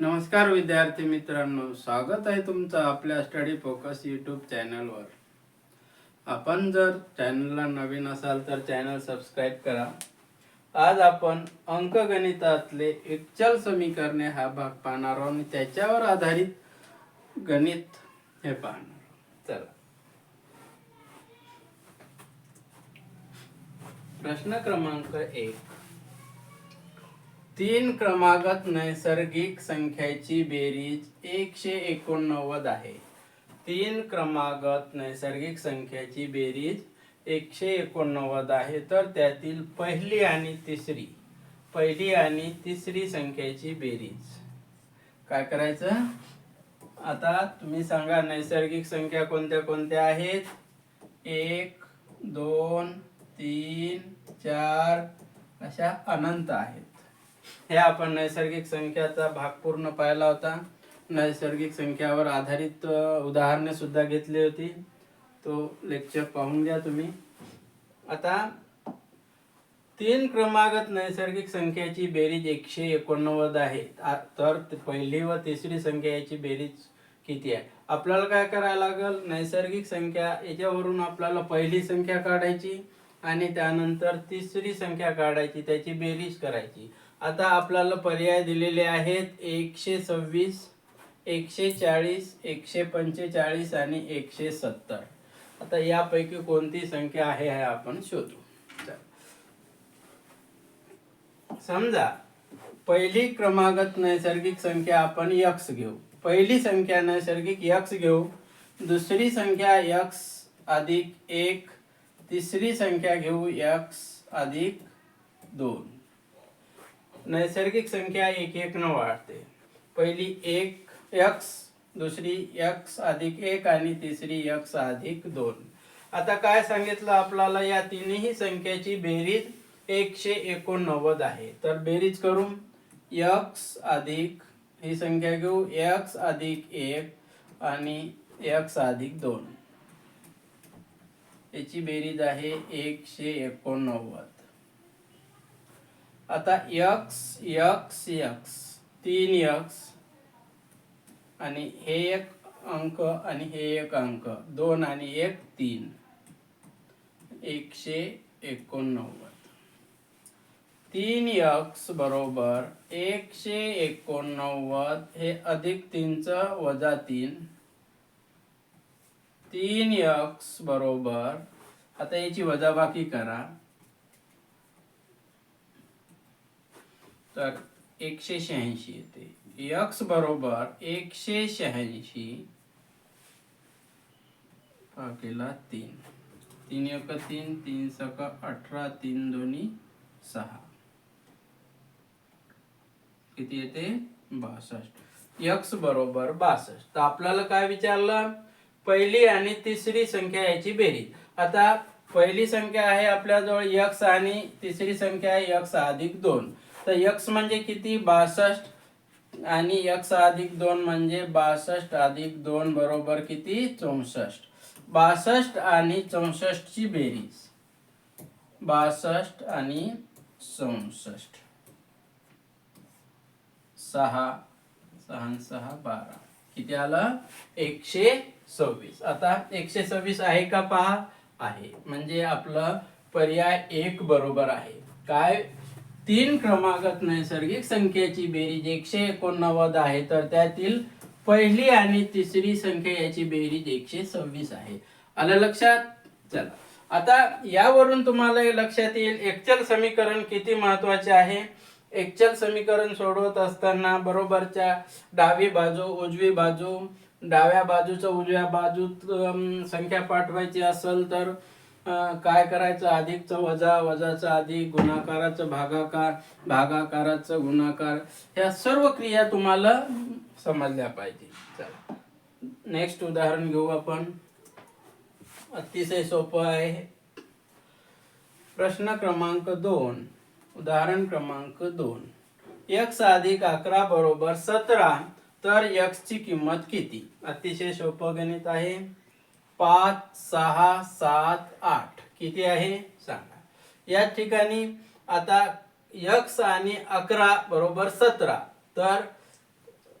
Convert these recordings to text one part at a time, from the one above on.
नमस्कार विद्यार्थी मित्रांनो स्वागत आहे तुमचं आपल्या स्टडी फोकस यूट्यूब चॅनलवर. आपण जर चॅनलला नवीन असाल तर चॅनल सबस्क्राईब करा. आज आपण अंकगणितातले एकचल समीकरणे हा भाग पाहणार आहोत आणि त्याच्यावर आधारित गणित हे पाहणार चला. प्रश्न क्रमांक एक. तीन क्रमागत नैसर्गिक संख्याची बेरीज एकशे एकोणनव्वद आहे. तीन क्रमागत नैसर्गिक संख्याची बेरीज एकशे एकोणनव्वद आहे. तर त्यातील पहिली आणि तिसरी पहिली आणि तिसरी संख्याची बेरीज. काय करायचं? आता तुम्ही सांगा नैसर्गिक संख्या कोणत्या कोणत्या आहेत? एक दोन तीन चार अशा अनंत आहेत. हे आपण नैसर्गिक संख्याचा भाग पूर्ण पाहिला होता. नैसर्गिक संख्यावर आधारित उदाहरणे सुद्धा घेतली होती. तो लेक्चर पाहून घ्या तुम्ही. आता तीन क्रमागत नैसर्गिक संख्याची बेरीज एकशे एकोणनव्वद आहे. तर पहिली व तिसरी संख्या याची बेरीज किती आहे? आपल्याला काय करायला लागेल? नैसर्गिक संख्या याच्यावरून आपल्याला पहिली संख्या काढायची आणि त्यानंतर तिसरी संख्या काढायची त्याची बेरीज करायची. आता आपल्याला पर्याय दिलेले आहेत एकशे सव्वीस एकशे चाळीस एकशे पंचेचाळीस आणि एकशे सत्तर. आता यापैकी कोणती संख्या आहे हे आपण शोधू. समजा पहिली क्रमागत नैसर्गिक संख्या आपण यक्स घेऊ. पहिली संख्या नैसर्गिक यक्स घेऊ. दुसरी संख्या यक्स अधिक एक. तिसरी संख्या घेऊ यक्स अधिक दोन. नैसर्गिक संख्या एक एक न वाढते. पहिली एक एक्स दुसरी एक्स अधिक एक आणि तिसरी एक्स अधिक दोन. आता काय सांगितलं आपल्याला? या तिन्ही संख्याची बेरीज एकशे एकोणनव्वद आहे. तर बेरीज करून यक्स अधिक ही संख्या घेऊ एक्स अधिक एक आणि एक्स अधिक दोन. याची बेरीज आहे एकशे एकोणनव्वद. आता यक्स यक्स यक्स. तीन यक्स आणि हे एक अंक आणि हे एक अंक. दोन आणि एक तीन. एकशे एकोणनव्वद. तीन यक्स बरोबर एकशे एकोणनव्वद हे अधिक तीनचं वजा तीन. तीन यक्स बरोबर आता याची वजाबाकी करा. तर एकशे शहाऐंशी येते. यक्स बरोबर एकशे शहाऐंशी भागेला तीन. तीन एक तीन तीन सक अठरा तीन दोन्ही सहा. किती येते? बासष्ट. यक्स बरोबर बासष्ट. तर आपल्याला काय विचारलं? पहिली आणि तिसरी संख्या याची बेरीज. आता पहिली संख्या आहे आपल्याजवळ यक्स आणि तिसरी संख्या आहे यक्स अधिक दोन. तर यक्स म्हणजे किती? बासष्ट. आणि यक्स अधिक दोन म्हणजे बासष्ट अधिक दोन बरोबर किती? चौसष्ट. बासष्ट आणि चौसष्ट ची बेरीज. बासष्ट आणि चौसष्ट. सहा. सहा सहा बारा. किती आलं? एकशे सव्वीस. आता एकशे सव्वीस आहे का? पहा. आहे. म्हणजे आपलं पर्याय एक बरोबर आहे. काय तीन क्रमांकात नैसर्गिक संख्येची बेरीज एकशे एकोणनव्वद आहे तर त्यातील पहिली आणि तिसरी संख्या याची बेरीज एकशे सव्वीस आहे. आलं लक्षात? चला. आता यावरून तुम्हाला हे लक्षात येईल एक्चल समीकरण किती महत्त्वाचे आहे? एक्चल समीकरण सोडवत असताना बरोबरच्या डावी बाजू उजवी बाजू डाव्या बाजूचं उजव्या बाजूत संख्या पाठवायची असेल तर काय करायचं? अधिकचं वजा वजाचं अधिक गुणाकाराचं भागाकार भागाकाराचं गुणाकार. ह्या सर्व क्रिया तुम्हाला समजल्या पाहिजे. चला. नेक्स्ट उदाहरण घेऊ आपण. अतिशय सोपं आहे. प्रश्न क्रमांक दोन. उदाहरण क्रमांक दोन. यक्स अधिक अकरा बरोबर सतरा. तर यक्सची किंमत किती? अतिशय सोपं गणित आहे. पाच सहा सात आठ. किती आहे? सांगा. या ठिकाणी आता यक्स आणि अकरा बरोबर सतरा. तर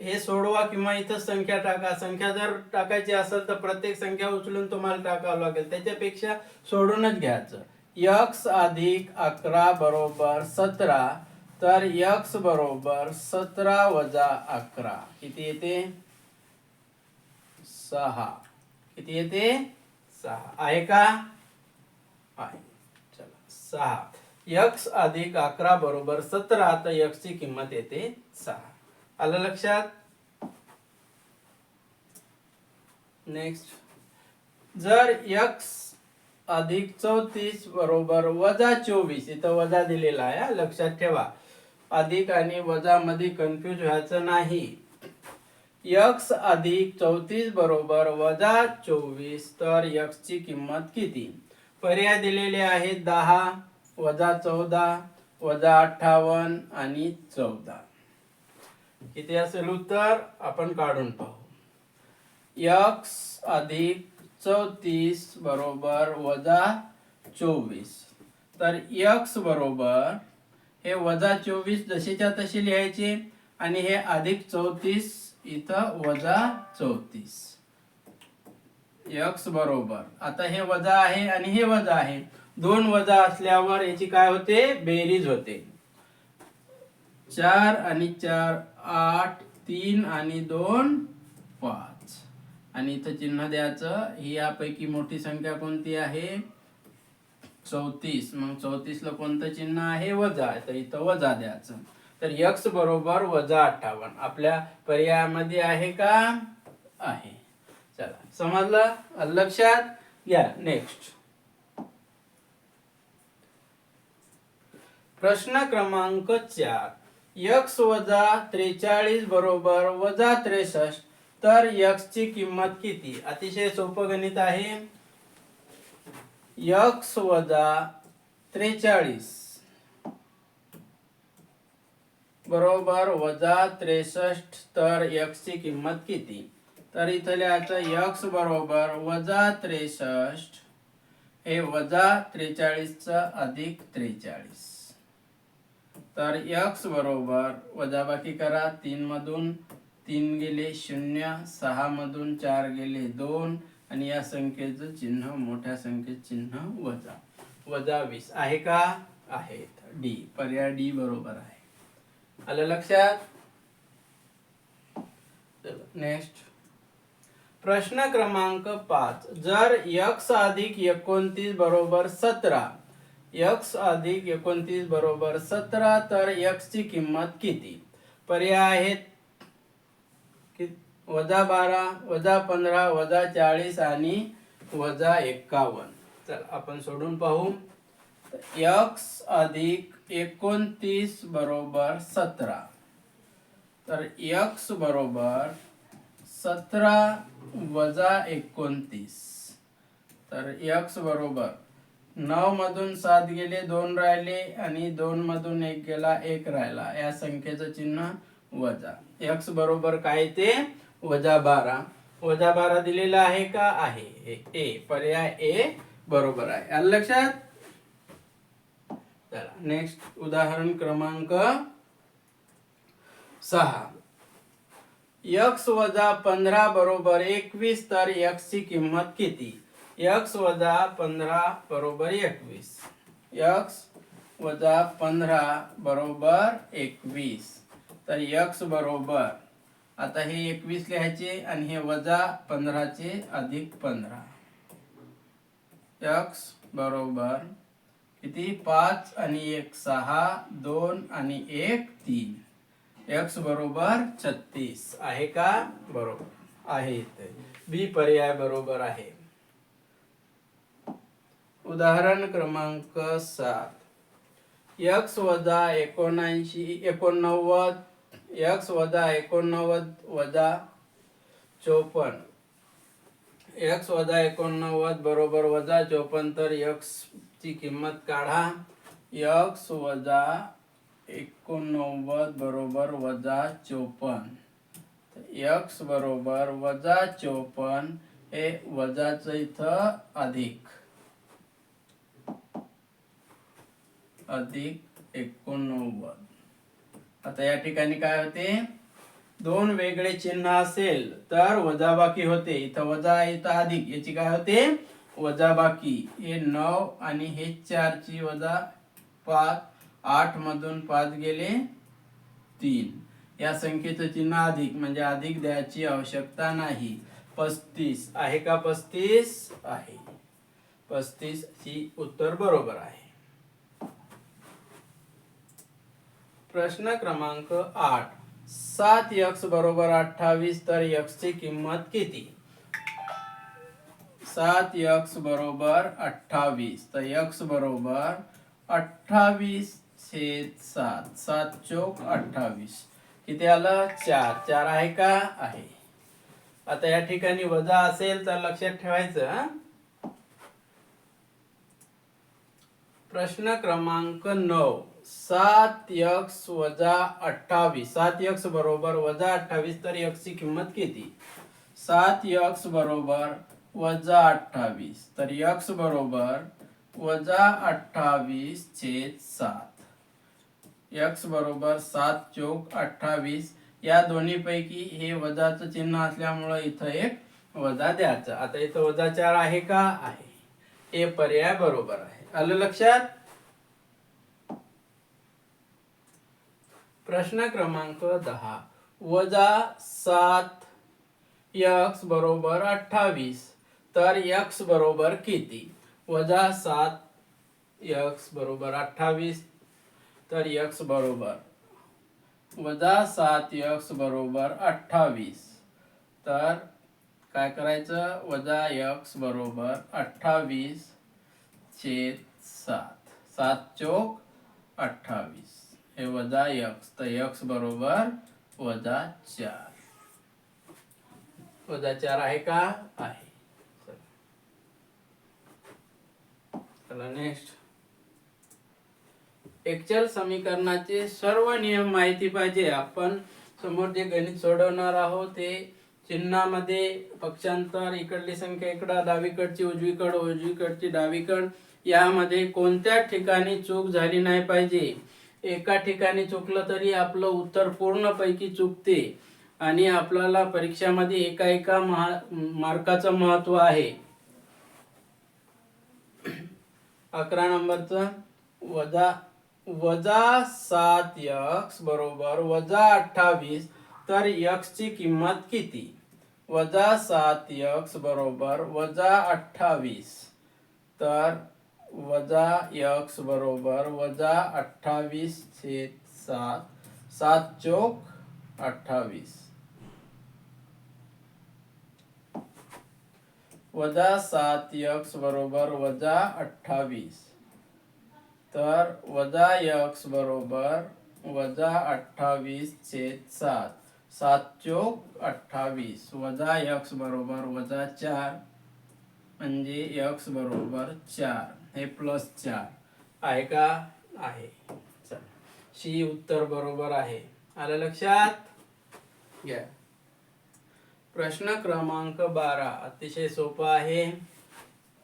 हे सोडवा किंवा इथं संख्या टाका. संख्या जर टाकायची असेल तर प्रत्येक संख्या उचलून तुम्हाला टाकावं लागेल. त्याच्यापेक्षा सोडूनच घ्यायचं. यक्स अधिक अकरा बरोबर सतरा. तर यक्स बरोबर सतरा वजा अकरा. किती येते? सहा. किती येते? सहा. आहे का? आहे. चला सहा. यक्स अधिक अकरा बरोबर सतरा तर यक्सची किंमत येते सहा. आलं लक्षात? नेक्स्ट जर यक्स अधिक चौतीस बरोबर वजा चोवीस इथं वजा दिलेला आहे लक्षात ठेवा. अधिक आणि वजा मध्ये कन्फ्युज व्हायचं नाही. यक्स अधिक चौतीस बरोबर वजा चोवीस तर यक्सची किंमत किती? पर्याय दिलेले आहेत दहा वजा चौदा वजा अठ्ठावन्न आणि चौदा. किती असेल उत्तर? आपण काढून पाहू. यक्स अधिक चौतीस बरोबर वजा चोवीस. तर यक्स बरोबर हे वजा चोवीस जसेच्या तसे लिहायचे आणि हे अधिक चौतीस इथं वजा चौतीस. एक्स बरोबर. आता हे वजा आहे आणि हे वजा आहे. दोन वजा असल्यावर याची काय होते? बेरीज होते. चार आणि चार आठ तीन आणि दोन पाच. आणि इथं चिन्ह द्यायचं. ही यापैकी मोठी संख्या कोणती आहे? चौतीस. मग चौतीसला कोणतं चिन्ह आहे? वजा. तर इथं वजा द्यायचं. तर यक्स बरोबर वजा अठ्ठावन्न. आपल्या पर्यायामध्ये आहे का? आहे. चला समजलं? लक्षात घ्या. नेक्स्ट प्रश्न क्रमांक चार. यक्स वजा त्रेचाळीस बरोबर वजा त्रेसष्ट. तर यक्स ची किंमत किती? अतिशय सोपं गणित आहे. यक्स वजा त्रेचाळीस. बरोबर वजा त्रेसष्ट तर यक्स ची किंमत किती? तर इथं लिहायचं यक्स बरोबर वजा त्रेसष्ट हे वजा त्रेचाळीसचं अधिक त्रेचाळीस. तर यक्स बरोबर वजाबाकी करा तीन मधून तीन गेले शून्य सहा मधून चार गेले दोन आणि या संख्येचं चिन्ह मोठ्या संख्येचं चिन्ह वजा. वजा वीस आहे का? आहे डी पर्याय डी बरोबर आहे. आलं लक्षात? नेक्स्ट प्रश्न क्रमांक पाच. जर यक्स अधिक एकोणतीस बरोबर सतरा यक्स अधिक एकोणतीस बरोबर सतरा तर यक्सची किंमत किती? पर्याय आहेत. कि- वजा बारा वजा पंधरा वजा चाळीस आणि वजा एक्कावन्न. चल आपण सोडून पाहू. यक्स अधिक एकोणतीस बरोबर सतरा. तर यक्स बरोबर सतरा वजा एकोणतीस. तर यक्स बरोबर नऊ मधून सात गेले दोन राहिले आणि दोन मधून एक गेला एक राहिला. या संख्येचं चिन्ह वजा. यक्स बरोबर काय ते? वजा बारा. वजा बारा दिलेला आहे का? आहे. ए पर्याय ए बरोबर आहे. लक्षात? नेक्स्ट उदाहरण क्रमांक सहा. यक्स वजा पंधरा बरोबर एकवीस तर यक्स ची किंमत किती? यक्स वजा पंधरा बरोबर एकवीस. यक्स वजा पंधरा बरोबर एकवीस. तर यक्स बरोबर आता हे एकवीस लिहायचे आणि हे वजा पंधराचे अधिक पंधरा. यक्स बरोबर किती? पाच आणि एक सहा दोन आणि एक तीन. एक्स बरोबर छत्तीस. आहे का? बरोबर. आहे बी पर्याय बरोबर आहे. उदाहरण क्रमांक सात. एक्स वजा एकोणऐंशी एकोणनव्वद एक्स वजा एकोणनव्वद वजा चोपन्न. एक्स वजा एकोणनव्वद बरोबर वजा चोपन्न तर एक्स ची किंमत काढा. यक्स वजा एकोणनव्वद बरोबर वजा चोपन्न. यक्स बरोबर वजा चोपन्न हे वजाचं इथं अधिक. अधिक एकोणनव्वद. आता या ठिकाणी काय होते? दोन वेगळे चिन्ह असेल तर वजाबाकी होते. इथं वजा इथं अधिक. याची काय होते? वजाबाकी हे नऊ आणि हे चारची वजा पाच आठ मधून पाच गेले तीन. या संख्येचं चिन्ह अधिक म्हणजे अधिक द्यायची आवश्यकता नाही. पस्तीस आहे का? पस्तीस आहे. पस्तीस ही उत्तर बरोबर आहे. प्रश्न क्रमांक आठ. सात यक्स बरोबर अठ्ठावीस तर यक्सची किंमत किती? सात यक्स बरोबर अठ्ठावीस. तर यक्स बरोबर अठ्ठावीस छेद सात. सात चोक अठ्ठावीस. किती आलं? चार. चार आहे का? आहे. आता या ठिकाणी वजा असेल तर लक्षात ठेवायचं प्रश्न क्रमांक नऊ. सात यक्स वजा अठ्ठावीस. सात यक्स बरोबर वजा अठ्ठावीस तर यक्सची किंमत किती? सात यक्स बरोबर वजा अठ्ठावीस. तर यक्स बरोबर वजा अठ्ठावीस छेद सात. यक्स बरोबर सात चोक अठ्ठावीस. या दोन्ही पैकी हे वजाचं चिन्ह असल्यामुळं इथं एक वजा द्यायचं. आता इथं वजा चार आहे का? आहे. हे पर्याय बरोबर आहे. आलं लक्षात? प्रश्न क्रमांक दहा. वजा सात यक्स बरोबर अठ्ठावीस. तर यक्स बरोबर किती? वजा सात यक्स बरोबर अठ्ठावीस. तर यक्स बरोबर वजा सात यक्स बरोबर अठ्ठावीस. तर काय करायचं? वजा यक्स बरोबर अठ्ठावीस छेद सात. सात चोक अठ्ठावीस. हे वजा यक्स तर यक्स बरोबर वजा चार. वजा चार आहे का? आहे. चला नेक्स्ट एक्चल समीकरणाचे सर्व नियम माहिती पाहिजे. आपण समोर जे गणित सोडवणार आहोत ते चिन्हामध्ये पक्षांतर इकडली संख्या इकडं डावीकडची उजवीकड उजवीकडची डावीकड. यामध्ये कोणत्या ठिकाणी चूक झाली नाही पाहिजे? एका ठिकाणी चुकलं तरी आपलं उत्तर पूर्णपैकी चुकते आणि आपल्याला परीक्षामध्ये एका एका महा मार्काचं महत्त्व आहे. अकरा नंबरचं. वजा वजा सात यक्स बरोबर वजा अठ्ठावीस तर यक्सची किंमत किती? वजा सात यक्स बरोबर वजा अठ्ठावीस तर वजा यक्स बरोबर वजा अठ्ठावीस छेद सात सात चोक अठ्ठावीस. वजा सात यक्स बरोबर वजा अठ्ठावीस. तर वजा यक्स बरोबर वजा अठ्ठावीस छेद सात. सात चोक अठ्ठावीस. वजा यक्स बरोबर वजा चार. म्हणजे यक्स बरोबर चार. हे प्लस चार. आहे का? आहे. शी उत्तर बरोबर आहे. आलं लक्षात? घ्या. प्रश्न क्रमांक बारा. अतिशय सोपा आहे.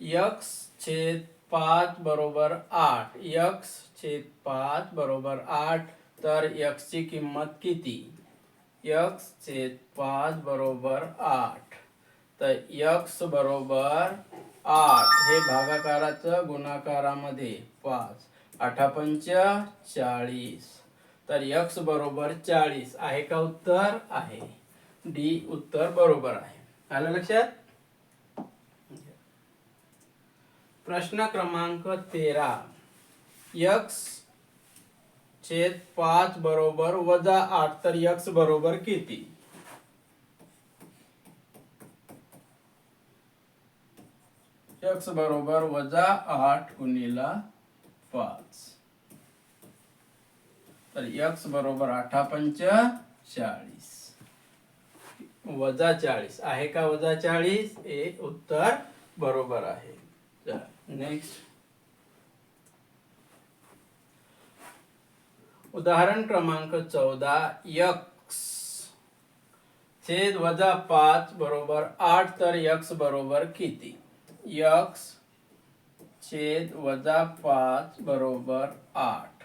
यक्स छेद पाच बरोबर आठ. यक्स छेद पाच बरोबर आठ तर यक्सची किंमत किती? यक्स छेद पाच बरोबर आठ. तर यक्स बरोबर आठ हे भागाकाराचं गुणाकारामध्ये पाच. आठापंच चाळीस. तर यक्स बरोबर चाळीस. आहे का उत्तर? आहे. डी उत्तर बरोबर आहे. आलं लक्षात? प्रश्न क्रमांक तेरा. यक्स छेद पाच बरोबर वजा आठ तर यक्स बरोबर किती? यक्स बरोबर वजा आठ गुणिला पाच. तर यक्स बरोबर आठा पंच चाळीस. वजा चाळीस. आहे का वजा चाळीस? हे उत्तर बरोबर आहे. नेक्स्ट उदाहरण क्रमांक चौदा यक्स. छेद वजा पाच बरोबर आठ तर यक्स बरोबर किती? यक्स छेद वजा पाच बरोबर आठ.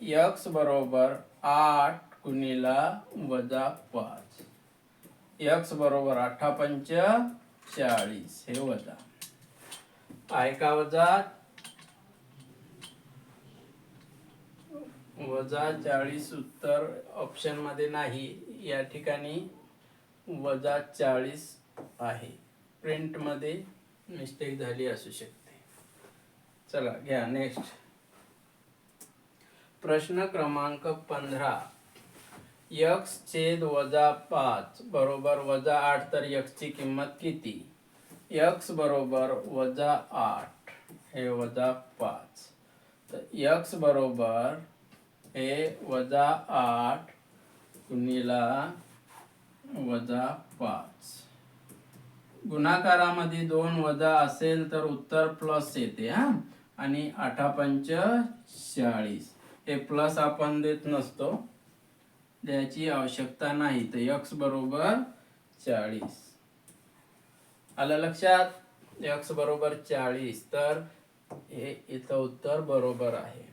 यक्स बरोबर आठ गुणिला वजा पाच. यक्स बरोबर अठरा पंच चाळीस. हे वजा. आय का वजा. वजा चाळीस उत्तर ऑप्शनमध्ये नाही. या ठिकाणी वजा चाळीस आहे. प्रिंटमध्ये मिस्टेक झाली असू शकते. चला घ्या नेक्स्ट प्रश्न क्रमांक पंधरा. यक्स छेद वजा पाच बरोबर वजा आठ तर यक्सची किंमत किती? यक्स बरोबर वजा आठ हे वजा पाच. तर यक्स बरोबर हे वजा आठ गुणिला वजा पाच. गुणाकारामध्ये दोन वजा असेल तर उत्तर प्लस येते हा? आणि आठा पंच चाळीस. हे प्लस आपण देत नसतो. द्यायची आवश्यकता नाही. तर यक्स बरोबर चाळीस. आलं लक्षात? यक्स बरोबर चाळीस. तर हे इथं उत्तर बरोबर आहे.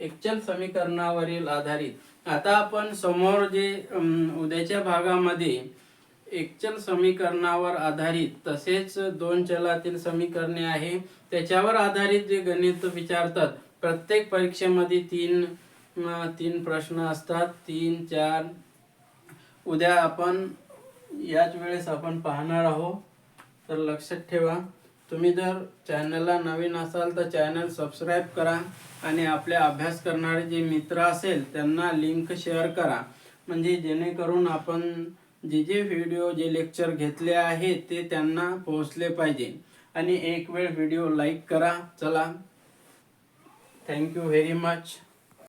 एकचल समीकरणावरील आधारित. आता आपण समोर जे उद्याच्या भागामध्ये एकचल समीकरणावर आधारित तसेच दोन चलातील समीकरणे आहे. त्याच्यावर आधारित जे गणित विचारतात प्रत्येक परीक्षेमध्ये तीन तीन प्रश्न असतात. तीन चार. उद्या आपण याच वेळेस आपण पाहणार आहोत. तर लक्षात ठेवा. तुम्ही जर चॅनलला नवीन असाल तर चॅनल सबस्क्राईब करा आणि आपले अभ्यास करणारे जे मित्र असेल त्यांना लिंक शेअर करा. म्हणजे जेणेकरून आपण जे जे व्हिडिओ जे लेक्चर घेतले आहे ते त्यांना पोहोचले पाहिजे. आणि एक वेळ व्हिडिओ लाईक करा. चला. Thank you very much